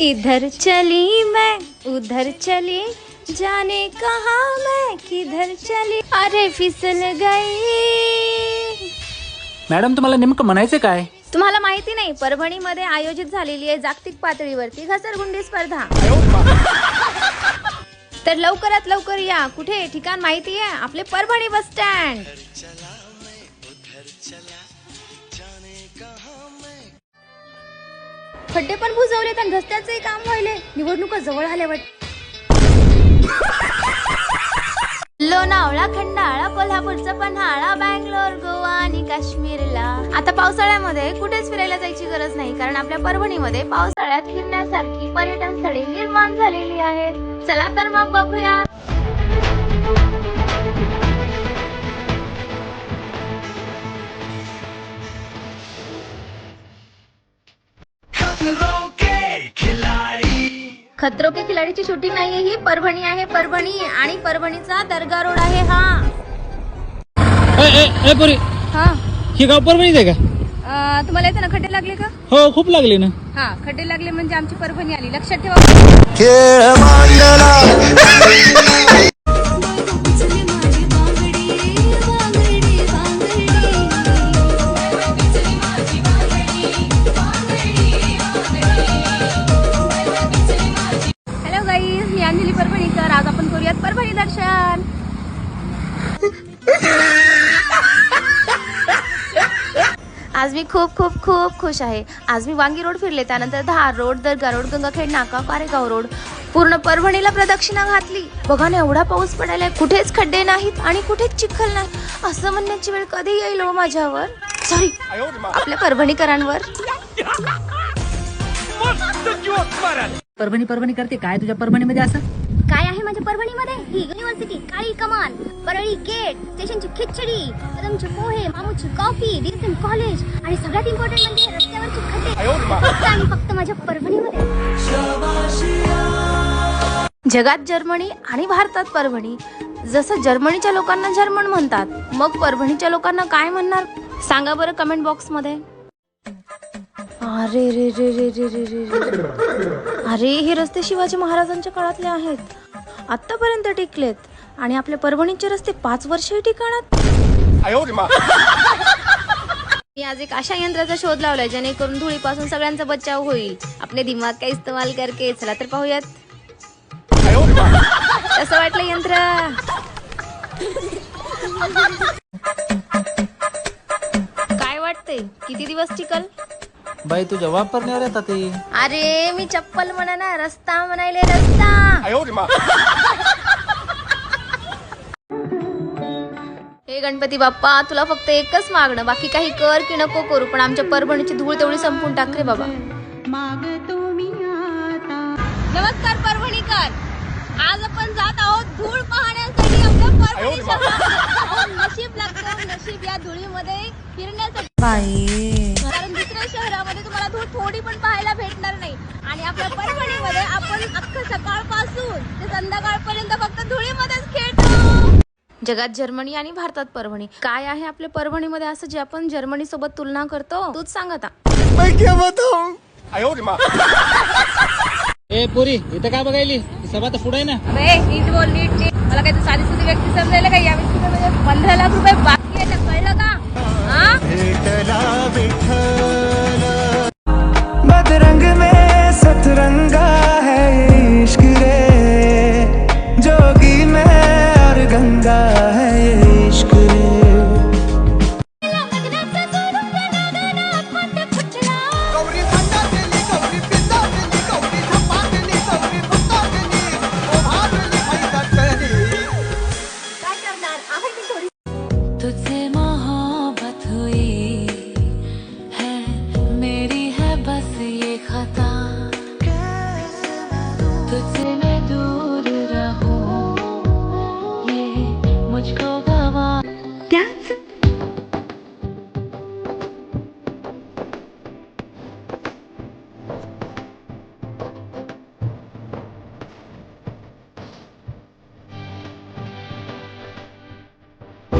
इधर चली मैं उधर चली। जाने कहा मैं किधर चली। अरे फिसल गई। मॅडम तुम्हाला नेमकं म्हणायचं काय? तुम्हाला माहिती नाही परभणीमध्ये आयोजित झालेली आहे जागतिक पातळीवरती घसरगुंडी स्पर्धा. तर लवकरात लवकर या. कुठे? ठिकाण माहिती आहे. आपले परभणी बस स्टँड. खड्डे पण बुजवले आणि रस्त्याचंही काम व्हायले निवडणुका जवळ आल्या वाट लोणावळा खंडाळा कोल्हापूरचा पन्हाळा बँगलोर गोवा आणि काश्मीरला. आता पावसाळ्यामध्ये कुठेच फिरायला जायची गरज नाही कारण आपल्या परभणीमध्ये पावसाळ्यात फिरण्यासारखी पर्यटन स्थळे निर्माण झालेली आहेत. चला तर मग बघूया. खतरो के खिलाडीची शूटिंग नाहीये ही. परभणी आहे परभणी आणि परभणीचा दर्गा रोड आहे हा. पुरी. हा. ही गाव परभणीच आहे का? अं, तुम्हाला येते ना खड्डे लागले का? हो खूप लागले ना. हा खड्डे लागले म्हणजे आमची परभणी आली. लक्षात ठेवा. खेळ मांडला. परभणीकर आज आपण करूयात परभणी दर्शन. आज मी खूप खूप खूप खुश आहे. आज मी वांगी रोड फिरले त्यानंतर धार रोड दर्गा रोड गंगाखेड नाका कारेगाव रोड. पूर्ण परभणीला प्रदक्षिणा घातली. बघा ना एवढा पाऊस पडायला कुठेच खड्डे नाहीत आणि कुठेच चिखल नाही. असं म्हणण्याची वेळ कधी येईल हो माझ्यावर? सॉरी आपल्या परभणीकरांवर. परभणी परभणी करते काय तुझ्या परभणीमध्ये असं? काय आहे माझ्या परभणीमध्ये? ही युनिव्हर्सिटी काळी कमान परळी गेट स्टेशनची खिचडी कदमचे पोहे मामूची कॉफी डीएसएम कॉलेज आणि सगळ्यात इम्पॉर्टंट म्हणजे रस्त्यावरचे खड्डे. फक्त आणि फक्त माझ्या परभणीमध्ये. जगात जर्मनी आणि भारतात परभणी. जसं जर्मनीच्या लोकांना जर्मन म्हणतात मग परभणीच्या लोकांना काय म्हणणार? सांगा बरं कमेंट बॉक्समध्ये. अरे रे रे रे रे रे रे रे. अरे हे रस्ते शिवाजी महाराजांच्या काळातले आहेत. आतापर्यंत टिकलेत. आणि आपल्या परभणीचे रस्ते पाच वर्षही टिकणार. मी. आज एक अशा यंत्राचा शोध लावलाय जेणेकरून धुळीपासून सगळ्यांचा बचाव होईल. आपले दिमाग का इस्तेमाल करके चला तर पाहूयात. कसं वाटलं यंत्र? काय वाटतंय? किती दिवस टिकल? बाई तुझ्या वापरण्यावर येतात ते. अरे मी चप्पल म्हणा ना रस्ता म्हणायले रस्ता. हे गणपती बाप्पा तुला फक्त एकच मागणं बाकी काही कर की नको करू पण आमच्या परभणीची धूळ तेवढी संपून टाक रे बाबा. नमस्कार परभणीकर. आज आपण जात आहोत धूळ पाहण्यासाठी आमच्या नशीब लागतं नशीब या धुळीमध्ये फिरण्यासाठी कारण दुसऱ्या शहरामध्ये तुम्हाला धूळ थोडी पण पाहायला भेटणार नाही आणि आपल्या परभणीमध्ये आपण अख्खं सकाळपासून ते संध्याकाळपर्यंत फक्त धुळीमध्येच खेळतो. जगात जर्मनी आणि भारतात परभणी. काय आहे आपल्या परभणीमध्ये असं जे आपण जर्मनी सोबत तुलना करतो? तूच सांग आता. ए पुरी इथं काय बघायली? सभा तर पुढे ना. अरे नीट बोल नीट नीट. मला काही तू साधी सुधी व्यक्ती समजायला का या व्यक्तीला म्हणजे पंधरा लाख रुपये बाकी आहे ते कळलं का? हा?